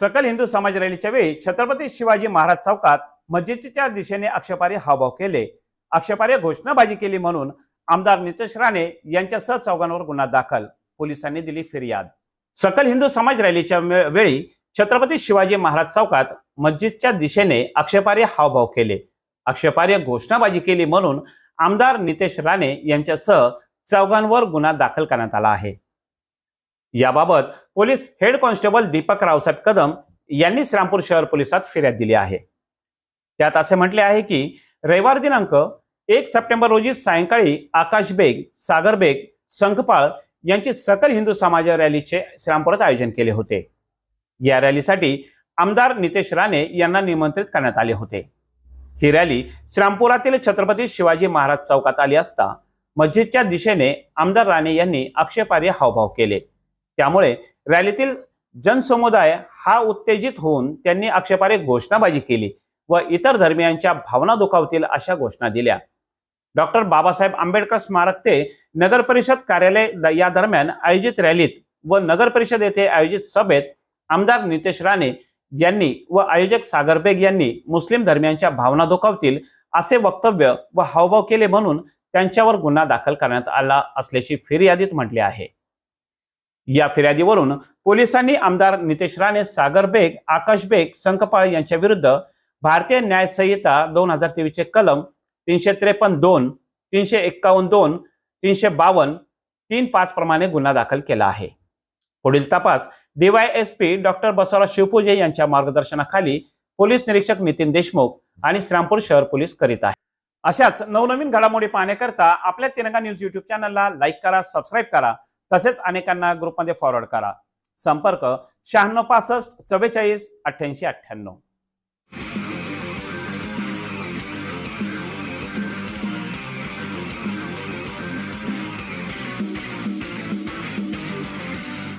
सकल हिंदू समाज रॅलीच्या वेळी छत्रपती शिवाजी महाराज चौकात मस्जिदच्या दिशेने आक्षेपार्ह हावभाव केले. आक्षेपार्ह घोषणाबाजी केली म्हणून आमदार नितेश राणे यांच्यासह चौघांवर गुन्हा दाखल. पोलिसांनी दिली फिर्याद. सकल हिंदू समाज रॅलीच्या वे- वेळी छत्रपती शिवाजी महाराज चौकात मस्जिदच्या दिशेने आक्षेपार्ह हावभाव केले. आक्षेपार्ह घोषणाबाजी केली म्हणून आमदार नितेश राणे यांच्यासह चौघांवर गुन्हा दाखल करण्यात आला आहे. याबाबत police head constable Deepak Raosaheb Kadam यांनी श्रामपूर शहर पोलिसात फिर्याद दिली आहे. त्यात असे म्हटले आहे की रविवार दिनांक एक सप्टेंबर रोजी सायंकाळी आकाश बेग सागर बेग संखपाळ यांची सकल हिंदू समाज रॅलीचे श्रामपुरात आयोजन केले होते. या रॅलीसाठी आमदार नितेश राणे यांना निमंत्रित करण्यात आले होते. ही रॅली श्रामपुरातील छत्रपती शिवाजी महाराज चौकात आली असता मस्जिदच्या दिशेने आमदार राणे यांनी आक्षेपार्ह हावभाव केले. त्यामुळे रॅलीतील जनसमुदाय हा उत्तेजित होऊन त्यांनी आक्षेपार्ह घोषणाबाजी केली व इतर धर्मियांच्या भावना दुखावतील अशा घोषणा दिल्या. डॉक्टर बाबासाहेब आंबेडकर स्मारक ते नगर परिषद कार्यालय या दरम्यान आयोजित रॅलीत व नगर परिषद येथे आयोजित सभेत आमदार नितेश राणे यांनी व आयोजक सागर बेग यांनी मुस्लिम धर्मियांच्या भावना दुखावतील असे वक्तव्य व हावभाव केले म्हणून त्यांच्यावर गुन्हा दाखल करण्यात आला असल्याची फिर्यादीत म्हटले आहे. या फिर्यादीवरून पोलिसांनी आमदार नितेश राणे सागर बेग आकाश बेग संकपाळ यांच्या विरुद्ध भारतीय न्याय संहिता दोन हजार तेवीसचे कलम तीनशे त्रेपन्न दोन तीनशे एक्कावन्न दोन तीनशे बावन्न तीन पाच प्रमाणे गुन्हा दाखल केला आहे. पुढील तपास डीवायएसपी डॉक्टर बसवराज शिवपूजे यांच्या मार्गदर्शनाखाली पोलीस निरीक्षक नितीन देशमुख आणि श्रामपूर शहर पोलीस करीत आहे अशाच नवनवीन घडामोडी पाहण्याकरता आपल्या तिरंगा न्यूज युट्यूब चॅनलला लाईक करा सबस्क्राईब करा तसेच अनेकांना ग्रुपमध्ये फॉरवर्ड करा. संपर्क शहाण्णव पासष्ट चव्वेचाळीस अठ्ठ्याऐंशी अठ्ठ्याण्णव.